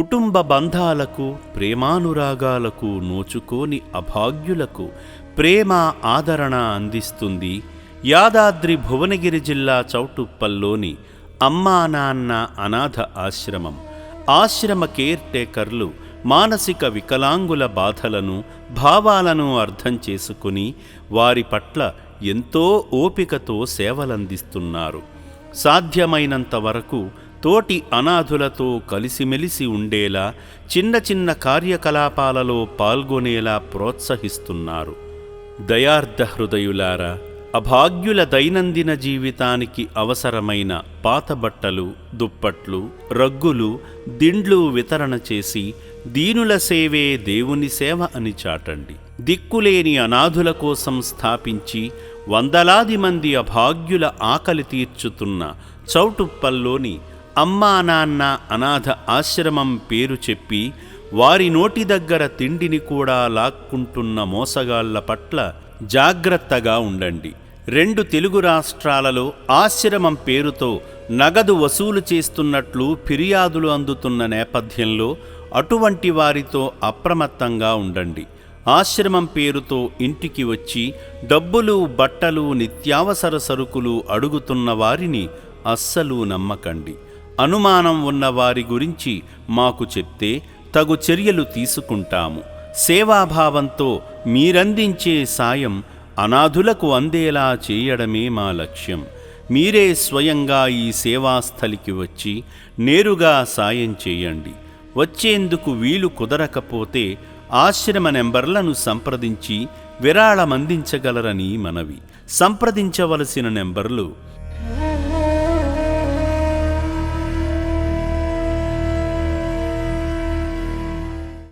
కుటుంబ బంధాలకు ప్రేమానురాగాలకు నోచుకోని అభాగ్యులకు ప్రేమ ఆదరణ అందిస్తుంది యాదాద్రి భువనగిరి జిల్లా చౌటుప్పల్లోని అమ్మా నాన్న అనాథ ఆశ్రమం. ఆశ్రమ కేర్ టేకర్లు మానసిక వికలాంగుల బాధలను భావాలను అర్థం చేసుకుని వారి పట్ల ఎంతో ఓపికతో సేవలందిస్తున్నారు. సాధ్యమైనంత వరకు తోటి అనాథులతో కలిసిమెలిసి ఉండేలా చిన్న చిన్న కార్యకలాపాలలో పాల్గొనేలా ప్రోత్సహిస్తున్నారు. దయార్ధ హృదయులారా అభాగ్యుల దైనందిన జీవితానికి అవసరమైన పాతబట్టలు దుప్పట్లు రగ్గులు దిండ్లు వితరణ చేసి దీనుల సేవే దేవుని సేవ అని చాటండి. దిక్కులేని అనాథుల కోసం స్థాపించి వందలాది మంది అభాగ్యుల ఆకలి తీర్చుతున్న చౌటుప్పల్లోని అమ్మా నాన్న అనాథ ఆశ్రమం పేరు చెప్పి వారి నోటి దగ్గర తిండిని కూడా లాక్కుంటున్న మోసగాళ్ళ పట్ల జాగ్రత్తగా ఉండండి. రెండు తెలుగు రాష్ట్రాలలో ఆశ్రమం పేరుతో నగదు వసూలు చేస్తున్నట్లు ఫిర్యాదులు అందుతున్న నేపథ్యంలో అటువంటి వారితో అప్రమత్తంగా ఉండండి. ఆశ్రమం పేరుతో ఇంటికి వచ్చి డబ్బులు బట్టలు నిత్యావసర సరుకులు అడుగుతున్న వారిని అస్సలు నమ్మకండి. అనుమానం ఉన్న వారి గురించి మాకు చెప్తే తగు చర్యలు తీసుకుంటాము. సేవాభావంతో మీరందించే సాయం అనాథులకు అందేలా చేయడమే మా లక్ష్యం. మీరే స్వయంగా ఈ సేవాస్థలికి వచ్చి నేరుగా సాయం చేయండి. వచ్చేందుకు వీలు కుదరకపోతే ఆశ్రమ నెంబర్లను సంప్రదించి విరాళమందించగలరని మనవి. సంప్రదించవలసిన నెంబర్లు